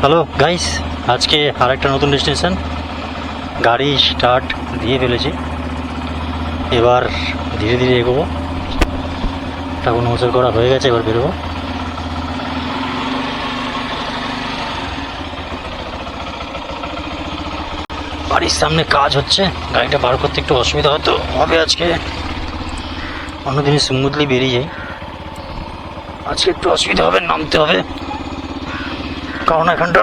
Hello guys আজকে আর একটা নতুন ডেস্টিনেশন গাড়ি স্টার্ট দিয়ে ফেলেছি। এবার ধীরে ধীরে এগোবো। ঠাকুর নমস্কার করা হয়ে গেছে, এবার বেরোবো। বাড়ির সামনে কাজ হচ্ছে। গাড়িটা বার করতে একটু অসুবিধা হয়তো হবে আজকে। অন্যদিন স্মুথলি বেরিয়ে যাই। আজকে একটু অসুবিধা হবে, নামতে হবে। কারণ এখানটা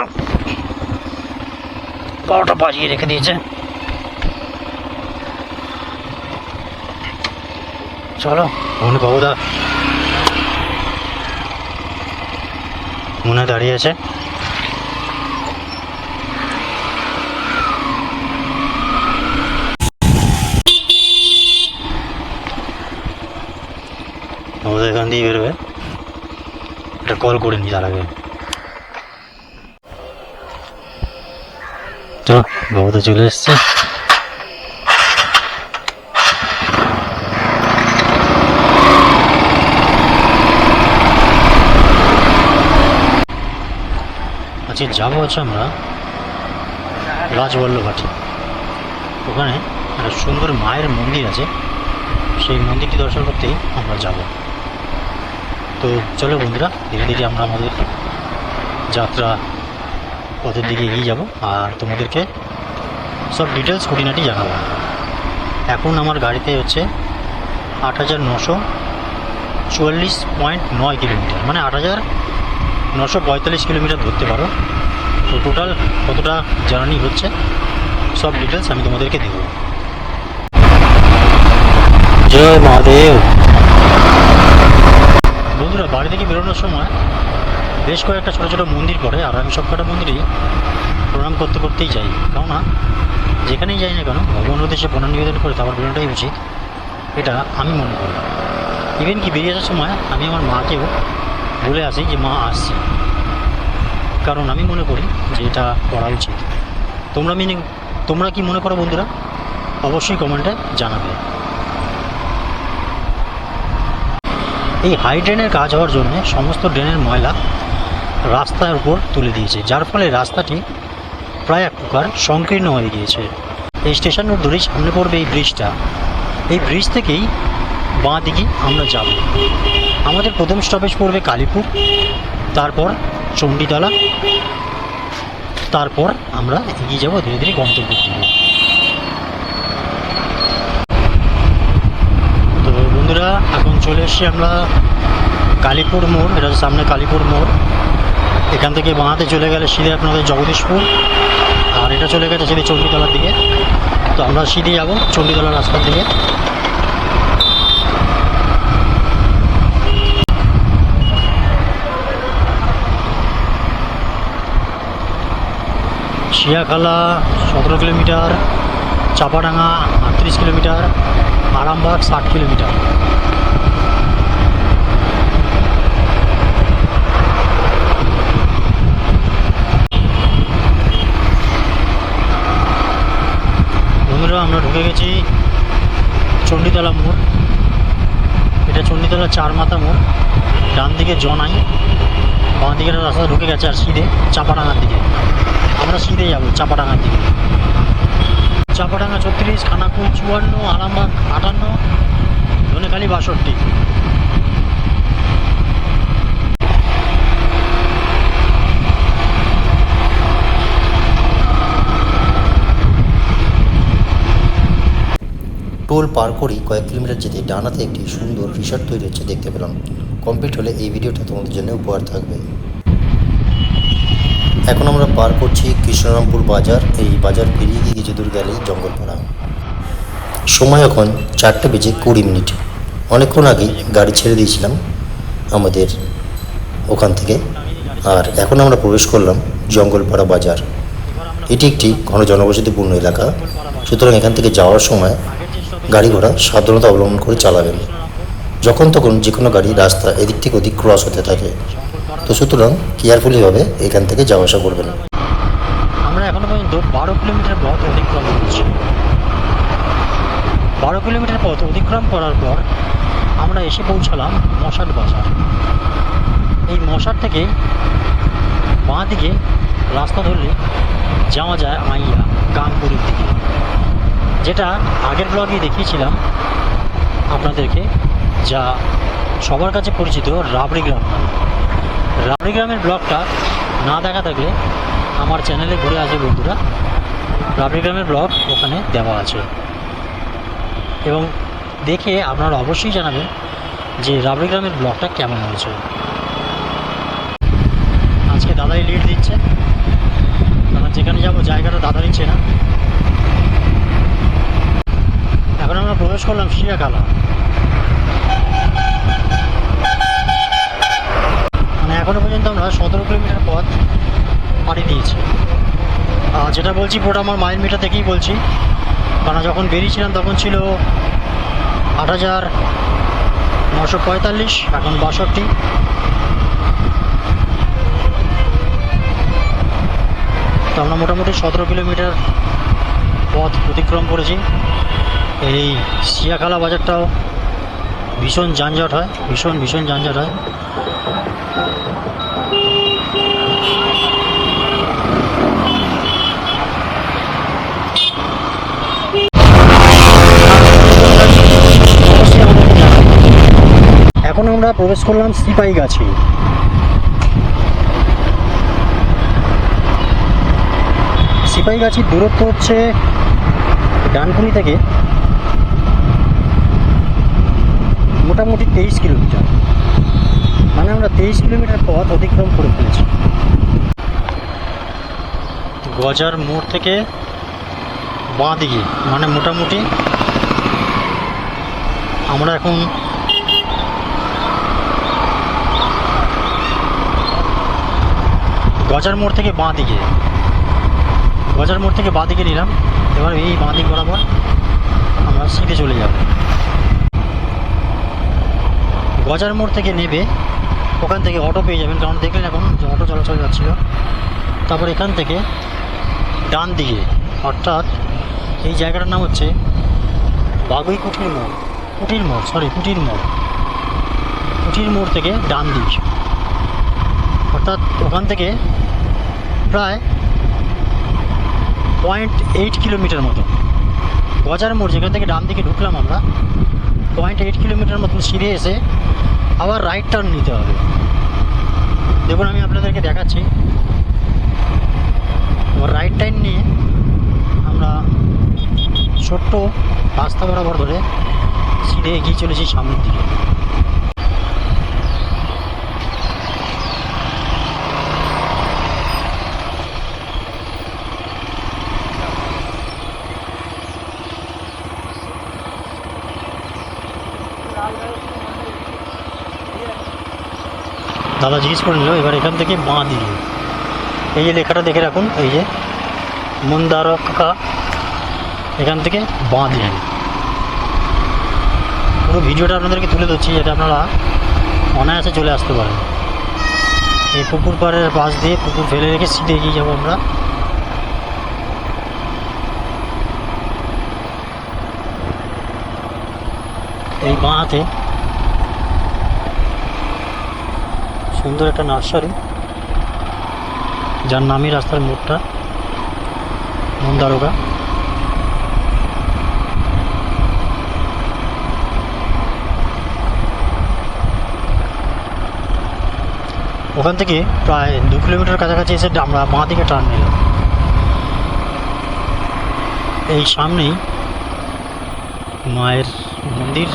বারোটা বাজিয়ে রেখে দিয়েছে। চলো। মনে বাবুদা মনে দাঁড়িয়ে আছে। বাবুদা, এখান দিয়ে বেরোবে। একটা কল করে নি তার আগে তো বাবুদা চলে এসছে। আজকে যাব হচ্ছে আমরা রাজবল্লভাটি ওখানে একটা সুন্দর মায়ের মন্দির আছে। সেই মন্দিরটি দর্শন করতেই আমরা যাব। তো চলো বন্ধুরা, ধীরে ধীরে আমরা আমাদের যাত্রা পথের দিকে এগিয়ে যাব আর তোমাদেরকে সব ডিটেলস খুঁটিনাটি জানাব। এখন আমার গাড়িতে হচ্ছে আট হাজার নশো চুয়াল্লিশ পয়েন্ট নয় কিলোমিটার মানে আট হাজার নশো পঁয়তাল্লিশ কিলোমিটার ধরতে পারো। তো টোটাল কতটা জার্নি হচ্ছে, সব ডিটেলস আমি তোমাদেরকে দেবো। জয় মহাদেব। বন্ধুরা, বাড়ি থেকে বেরোনোর সময় বেশ কয়েকটা ছোটো ছোটো মন্দির পড়ে, আর আমি সব কটা মন্দিরেই প্রণাম করতে করতেই যাই। কেননা, যেখানেই যাই না কেন, ভগবান উদ্দেশ্যে প্রণাম নিবেদন করে তারপর বেরোনোটাই উচিত এটা আমি মনে করি। ইভেন কি বেরিয়ে আসার সময় আমি আমার মাকেও বলে আসি যে, মা, আসছে। কারণ আমি মনে করি যে, এটা করা উচিত। তোমরা মিনি, তোমরা কি মনে করো বন্ধুরা? অবশ্যই কমেন্টে জানাবে। এই হাই ড্রেনের কাজ হওয়ার জন্য সমস্ত ড্রেনের ময়লা রাস্তার উপর তুলে দিয়েছে, যার ফলে রাস্তাটি প্রায় এক প্রকার সংকীর্ণ হয়ে গিয়েছে। এই স্টেশন রোড ধরেই সামনে পড়বে এই ব্রিজটা। এই ব্রিজ থেকেই বাঁ দিকে আমরা যাব। আমাদের প্রথম স্টপেজ পড়বে কালীপুর, তারপর চণ্ডীতলা, তারপর আমরা এগিয়ে যাব ধীরে ধীরে গন্তব্যের দিকে। তো বন্ধুরা, এখন চলে এসেছি আমরা কালীপুর মোড়, এটা সামনে কালীপুর মোড়। এখান থেকে বাঁহাতে চলে গেলে সিধে আপনাদের জগদীশপুর। আর এটা চলে গেছে সিধে চণ্ডীতলার দিকে। তো আমরা সিঁড়ি যাব চণ্ডীতলা রাস্তার দিকে। শিয়াখালা সতেরো কিলোমিটার, চাপাডাঙ্গা আটত্রিশ কিলোমিটার, আরামবাগ ষাট কিলোমিটার বন্ধুরা আমরা ঢুকে গেছি চণ্ডীতলা মোড় এটা চণ্ডীতলা চার মাথা মোড়, ডান দিকে জনাই বাঁ দিকে রাস্তা ঢুকে গেছে আর সিঁড়ে চাপাডাঙ্গার দিকে। আমরা সিঁড়ে যাব, চাপাডাঙ্গার দিকে। চাপাডাঙ্গা ছত্রিশ, খানাকুল চুয়ান্ন, আরামবাগ আটান্ন, ধনেখালি বাষট্টি। টোল পার করেই কয়েক কিলোমিটার যেতে ডানাতে একটি সুন্দর রিসর্ট তৈরি হচ্ছে দেখতে পেলাম। কমপ্লিট হলে এই ভিডিওটা তোমাদের জন্য উপহার থাকবে। এখন আমরা পার করছি কৃষ্ণরামপুর বাজার। এই বাজার পেরিয়ে গিয়ে কিছু দূর গেলেই জঙ্গলপাড়া। সময় এখন চারটে বেজে কুড়ি মিনিট। অনেকক্ষণ আগেই গাড়ি ছেড়ে দিয়েছিলাম আমাদের ওখান থেকে। আর এখন আমরা প্রবেশ করলাম জঙ্গলপাড়া বাজার। এটি একটি ঘন জনবসতিপূর্ণ এলাকা। সুতরাং এখান থেকে যাওয়ার সময় গাড়ি ঘোড়া সাবধানতা অবলম্বন করে চালাবেন। যখন তখন যে কোনো গাড়ি রাস্তা এদিক থেকে ওদিক ক্রস হতে থাকে। তো সুতরাং কেয়ারফুলিভাবে এখান থেকে যাওয়া আসা করবেন। আমরা এখনও পর্যন্ত বারো কিলোমিটার পথ অতিক্রম করেছি। বারো কিলোমিটার পথ অতিক্রম করার পর আমরা এসে পৌঁছালাম মশাট বাজার। এই মশার থেকে বাঁ দিকে রাস্তা ধরলে যাওয়া যায় আইয়া গাংপুরের দিকে। যেটা আগের ব্লগে দেখিয়েছিলাম আপনাদেরকে, যা সবার কাছে পরিচিত রাবড়ি গ্রাম রাবড়ি গ্রামের ব্লগটা না দেখা থাকলে আমার চ্যানেলে ঘুরে আসবে বন্ধুরা। রাবড়ি গ্রামের ব্লগ ওখানে দেওয়া আছে। এবং দেখে আপনারা অবশ্যই জানাবেন যে রাবড়ি গ্রামের ব্লগটা কেমন হয়েছে। আজকে দাদাই লিড দিচ্ছে। কারণ যেখানে যাব, জায়গাটা দাদা নিচ্ছে না এখন আমরা প্রবেশ করলাম শিয়াখালা। মানে এখনও পর্যন্ত আমরা সতেরো কিলোমিটার পথ পাড়ি দিয়েছি। যেটা বলছি পুরোটা আমার মাইল মিটার থেকেই বলছি। কারণ যখন বেরিয়েছিলাম তখন ছিল আট হাজার নশো পঁয়তাল্লিশ, এখন বাষট্টি। তো আমরা মোটামুটি সতেরো কিলোমিটার পথ অতিক্রম করেছি। এই শিয়াখালা বাজারটাও ভীষণ যানজট হয়, ভীষণ ভীষণ যানজট হয়। এখন আমরা প্রবেশ করলাম সিপাই গাছি। সিপাই গাছির দূরত্ব হচ্ছে ডানকুনি থেকে মোটামুটি তেইশ কিলোমিটার। মানে আমরা তেইশ কিলোমিটার পথ অতিক্রম করে ফেলেছি। গজার মোড় থেকে বাঁ দিকে মানে মোটামুটি আমরা এখন গজার মোড় থেকে বাঁ দিকে গজার মোড় থেকে বাঁ দিকে নিলাম। এবার এই বাঁ দিক বরাবর আমরা সিটে চলে যাব। গজার মোড় থেকে নেবে, ওখান থেকে অটো পেয়ে যাবেন। কারণ দেখলেন এখন যে অটো চলাচল যাচ্ছিল। তারপর এখান থেকে ডান দিকে, অর্থাৎ এই জায়গাটার নাম হচ্ছে বাগুই কুঠির মোড়। কুটির মোড় সরি কুটির মোড়। কুটির মোড় থেকে ডান দিক। অর্থাৎ ওখান থেকে প্রায় পয়েন্ট এইট কিলোমিটার মতো। গজার মোড়, যেখান থেকে ডান দিকে ঢুকলাম আমরা পয়েন্ট এইট কিলোমিটার মতন সিঁড়ে এসে আবার রাইট টার্ন নিতে হবে। দেখুন, আমি আপনাদেরকে দেখাচ্ছি। রাইট টার্ন নিয়ে আমরা ছোট্ট রাস্তা বরাবর ধরে সিঁড়ে এগিয়ে চলেছি সামনের দিকে। দাদা জিজ্ঞেস করে নিল, এবার এখান থেকে বাঁ দিকে। এই যে লেখাটা দেখে রাখুন, এই যে মন্দারকা এখান থেকে বাঁ দিকে। পুরো ভিডিওটা আপনাদেরকে তুলে ধরছি যাতে আপনারা অনায়াসে চলে আসতে পারেন। এই পুকুর পাড়ের পাশ দিয়ে পুকুর ফেলে রেখে সিটে এগিয়ে যাব আমরা। এই বাঁ হাতে সুন্দর একটা নার্সারি, যার নামই রাস্তার মোড়টা, মন্দারোগা। ওখান থেকে প্রায় দু কিলোমিটার কাছাকাছি এসে আমরা বাঁ দিকে টার্ন নিলাম। এই সামনেই মায়ের মন্দির,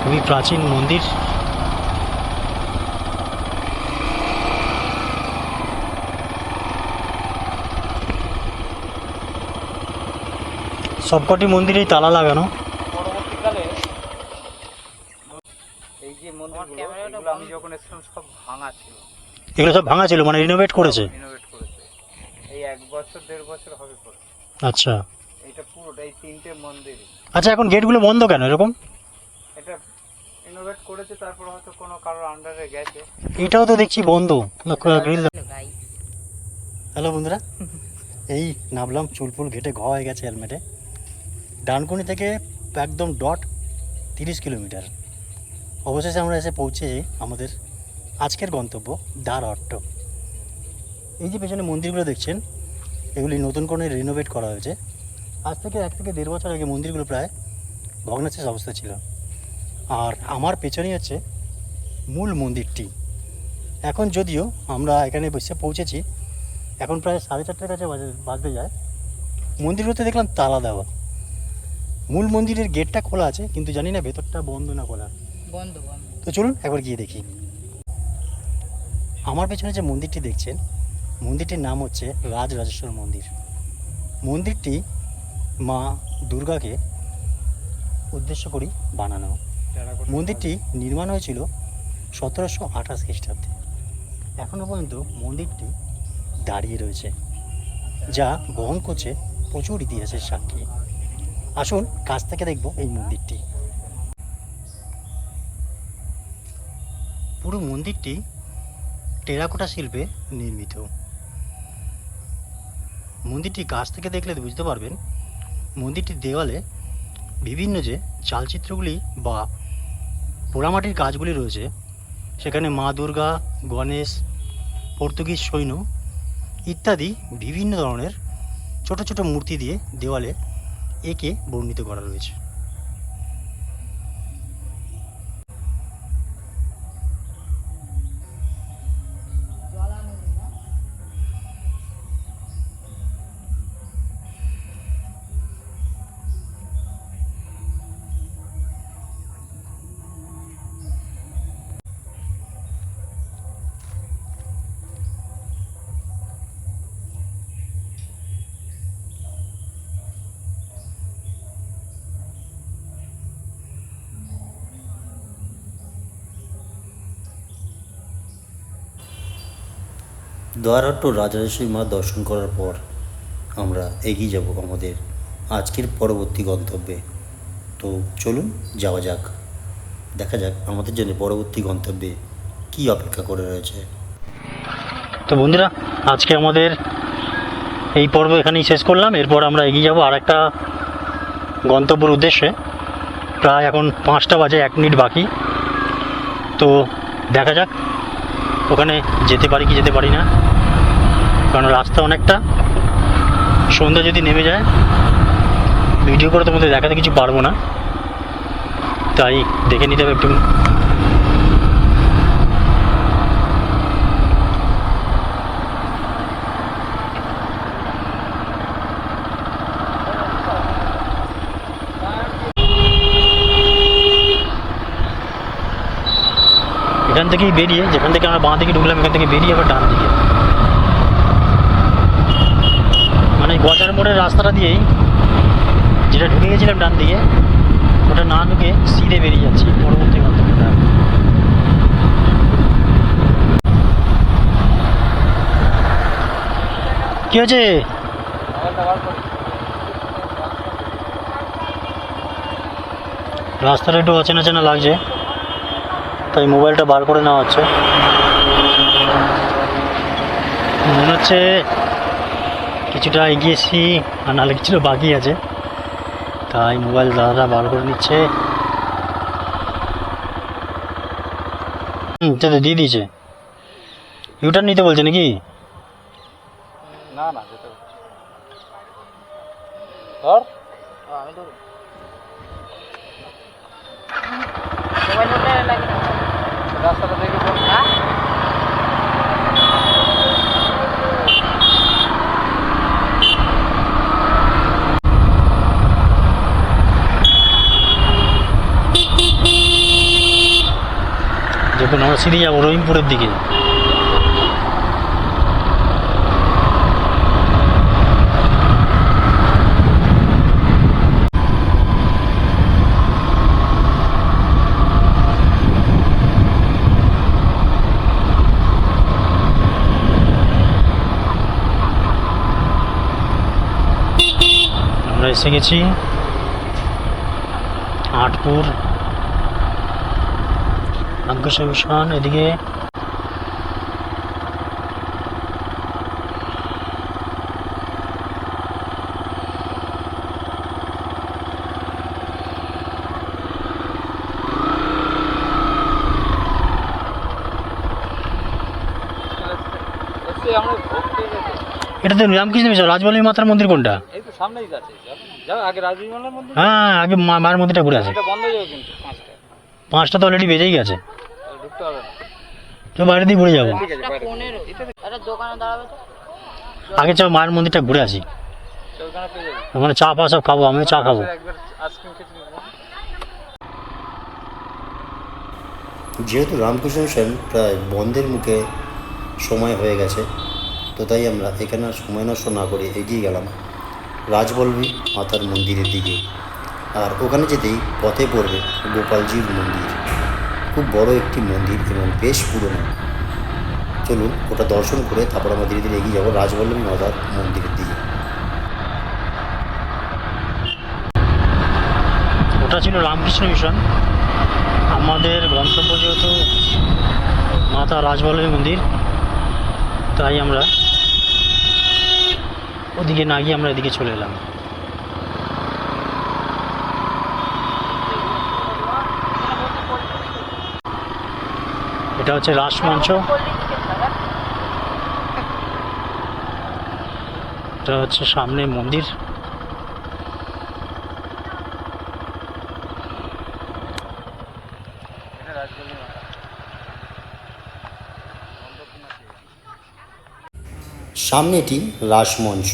খুবই প্রাচীন মন্দির। সবকটি মন্দিরেই তালা লাগানো। পরবর্তীকালে এই যে মন্দিরগুলো আমি যখন এসেছিলাম সব ভাঙা ছিল। এগুলো সব ভাঙা ছিল মানে রিনোভেট করেছে? রিনোভেট করেছে। এই এক বছর দেড় বছর হবে পরে আচ্ছা। এটা পুরোটা এই তিনটে আচ্ছা এখন গেটগুলো বন্ধ কেন এরকম? এটা রিনোভেট করেছে তারপর হয়তো কোনো কারোর আন্ডারে গেছে। এটাও তো দেখছি বন্ধ। গ্রিল হ্যালো বন্ধুরা। এই নামলাম চুলপুল ঘেটে ঘ হয়ে গেছে হেলমেটে ডানকুনি থেকে একদম ডট তিরিশ কিলোমিটার। অবশেষে আমরা এসে পৌঁছে আমাদের আজকের গন্তব্য, দ্বার অট্ট। এই যে পেছনে মন্দিরগুলো দেখছেন, এগুলি নতুন করে রিনোভেট করা হয়েছে। আজ থেকে এক থেকে দেড় বছর আগে মন্দিরগুলো প্রায় ভগ্নাশেষ অবস্থা ছিল। আর আমার পেছনেই হচ্ছে মূল মন্দিরটি। এখন যদিও আমরা এখানে বসে পৌঁছেছি, এখন প্রায় সাড়ে চারটার কাছে বাজে- বাজতে যায়। মন্দিরগুলোতে দেখলাম তালা দেওয়া। মূল মন্দিরের গেটটা খোলা আছে কিন্তু জানি না ভেতরটা বন্ধ না খোলা। বন্ধ বন্ধ। তো চলুন একবার গিয়ে দেখি। আমার পেছনে যে মন্দিরটি দেখছেন মন্দিরটির নাম হচ্ছে রাজ রাজেশ্বর মন্দির। মন্দিরটি মা দুর্গাকে উদ্দেশ্য করি বানানো। মন্দিরটি নির্মাণ হয়েছিল সতেরোশো আঠাশ খ্রিস্টাব্দে। এখনও পর্যন্ত মন্দিরটি দাঁড়িয়ে রয়েছে যা বহন করছে প্রচুর ইতিহাসের সাক্ষী। আসুন, কাছ থেকে দেখব এই মন্দিরটি। পুরো মন্দিরটি টেরাকোটা শিল্পে নির্মিত। মন্দিরটি কাছ থেকে দেখলে বুঝতে পারবেন, মন্দিরটির দেওয়ালে বিভিন্ন যে চালচিত্রগুলি বা পোড়ামাটির কাজগুলি রয়েছে, সেখানে মা দুর্গা, গণেশ, পর্তুগিজ সৈন্য ইত্যাদি বিভিন্ন ধরনের ছোট ছোট মূর্তি দিয়ে দেওয়ালে একে বর্ণিত করা রয়েছে। দ্বারহাট্ট রাজরাজেশ্বরী মা দর্শন করার পর আমরা এগিয়ে যাব আমাদের আজকের পরবর্তী গন্তব্যে। তো চলুন যাওয়া যাক। দেখা যাক আমাদের জন্য পরবর্তী গন্তব্যে কী অপেক্ষা করে রয়েছে। তো বন্ধুরা, আজকে আমাদের এই পর্ব এখানেই শেষ করলাম। এরপর আমরা এগিয়ে যাব আর একটা গন্তব্যের উদ্দেশ্যে। প্রায় এখন পাঁচটা বাজে এক মিনিট বাকি। তো দেখা যাক ওখানে যেতে পারি কি যেতে পারি না। কারণ রাস্তা অনেকটা। সন্ধ্যা যদি নেমে যায় ভিডিও করে তোমাদের দেখাতে কিছু পারব না। তাই দেখে নিতে হবে একটু এখান থেকেই বেরিয়ে, যেখান থেকে আমরা বাঁ দিকে ঢুকলাম, এখান থেকে বেরিয়ে আবার ডান দিকে। মানে গজার মোড়ের রাস্তাটা দিয়েই যেটা ঢুকে গেছিলাম ডান দিকে, ওটা না ঢুকে সিধে বেরিয়ে যাচ্ছি, পরবর্তী গন্তব্যটা কি হয়েছে? রাস্তাটা একটু অচেনা চেনা লাগছে। তাই মোবাইলটা বার করে নেওয়া হচ্ছে। মনে হচ্ছে কিছুটা এগিয়েছি আর নাহলে কিছুটা বাকি আছে। তাই মোবাইল দাদাটা বার করে নিচ্ছে। হুম তো দিয়ে দিয়েছে। ইউটার নিতে বলছে নাকি? না না ধর। আমি রাস্তাটা দেখে আমরা সিঁড়ি যাব রহিমপুরের দিকে। এসে গেছি আটপুর মিশন এদিকে এসছে যে আমরা ভোগ পেয়ে গেছে এটা তো রামকৃষ্ণ মিশন রাজবল্লী মাতার মন্দির কোনটা? এই তো সামনেই আছে আগে রাজবিমালার মধ্যে হ্যাঁ আগে মায়ের মন্দিরটা ঘুরে আছে বন্ধ হয়ে যাবে কিন্তু পাঁচটা। পাঁচটা তো অলরেডি বেজেই গেছে। ঢুকতে হবে না। তো বাইরে দিয়ে ঘুরে যাব। আগে চল মায়ের মন্দিরটা ঘুরে আসি। ওখানে ওখানে চা পা সব খাব আমিও চা খাব। খেতে নেব যেহেতু রামকৃষ্ণ মিশন প্রায় বন্ধের মুখে সময় হয়ে গেছে তো তাই আমরা এখানে সময় নষ্ট না করে এগিয়ে গেলাম। রাজবল্লভী মাতার মন্দিরের দিকে। আর ওখানে যেতেই পথে পড়বে গোপালজির মন্দির। খুব বড় একটি মন্দির এবং বেশ পুরনো। চলুন ওটা দর্শন করে তারপর আমরা ধীরে ধীরে এগিয়ে যাব রাজবল্লভী মাতার মন্দিরের দিকে। ওটা ছিল রামকৃষ্ণ মিশন। আমাদের গন্তব্য যেহেতু মাতা রাজবল্লভী মন্দির, তাই আমরা ওদিকে না গিয়ে আমরা এদিকে চলে এলাম। এটা হচ্ছে রাসমঞ্চ এটা হচ্ছে সামনে মন্দির। সামনে এটি রাসমঞ্চ।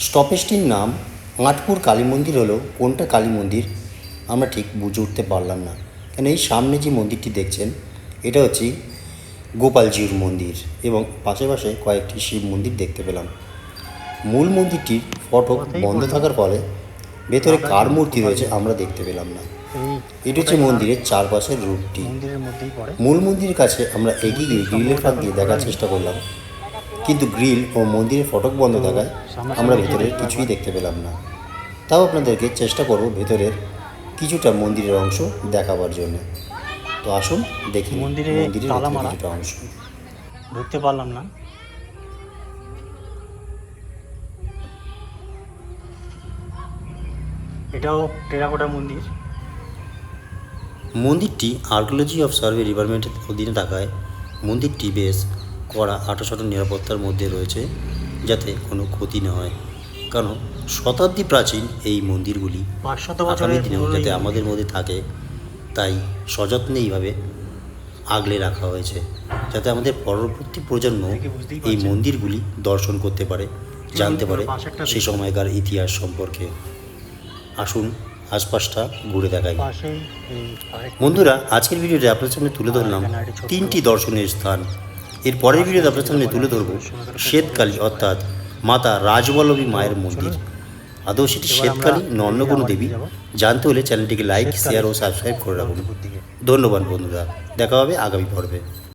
স্টপেজটির নাম আঁটপুর কালী মন্দির হলো কোনটা কালী মন্দির আমরা ঠিক বুঝে উঠতে পারলাম না। কেন এই সামনে যে মন্দিরটি দেখছেন এটা হচ্ছে গোপালজির মন্দির এবং পাশে পাশে কয়েকটি শিব মন্দির দেখতে পেলাম। মূল মন্দিরটির ফটক বন্ধ থাকার ফলে ভেতরে কার মূর্তি রয়েছে আমরা দেখতে পেলাম না। এটি হচ্ছে মন্দিরের চারপাশের রূপটি মূল মন্দিরের কাছে আমরা এগিয়ে গিয়ে গ্রিলের ফাঁক দিয়ে দেখার চেষ্টা করলাম। কিন্তু গ্রিল ও মন্দিরের ফটক বন্ধ থাকায় আমরা ভেতরের কিছুই দেখতে পেলাম না। তাও আপনাদেরকে চেষ্টা করব ভেতরের কিছুটা মন্দিরের অংশ দেখাবার জন্য। তো আসুন দেখি মন্দিরে মন্দিরের কিছুটা অংশ। ঢুকতে পারলাম না। এটাও টেরাকোটা মন্দির। মন্দিরটি আর্কিওলজি অফ সার্ভে ডিপার্টমেন্টের অধীনে থাকায় মন্দিরটি বেশ কড়া আটোশাটো নিরাপত্তার মধ্যে রয়েছে যাতে কোনো ক্ষতি না হয়। কারণ শতাব্দী প্রাচীন এই মন্দিরগুলি আগামী দিনেও যাতে আমাদের মধ্যে থাকে তাই সযত্নে এইভাবে আগলে রাখা হয়েছে যাতে আমাদের পরবর্তী প্রজন্ম এই মন্দিরগুলি দর্শন করতে পারে জানতে পারে পাশে একটা সে সময়কার ইতিহাস সম্পর্কে। আসুন আশপাশটা ঘুরে দেখাই। বন্ধুরা আজকের ভিডিওতে আপনার সামনে তুলে ধরলাম তিনটি দর্শনীয় স্থান। এর পরের ভিডিওতে আপনার সামনে তুলে ধরবো। শ্বেতকালী অর্থাৎ মাতা রাজবল্লভী মায়ের মন্দির। আদৌ সেটি শ্বেতকালী না অন্য কোনো দেবী? জানতে হলে চ্যানেলটিকে লাইক শেয়ার ও সাবস্ক্রাইব করে রাখুন। ধন্যবাদ বন্ধুরা। দেখা হবে আগামী পর্বে।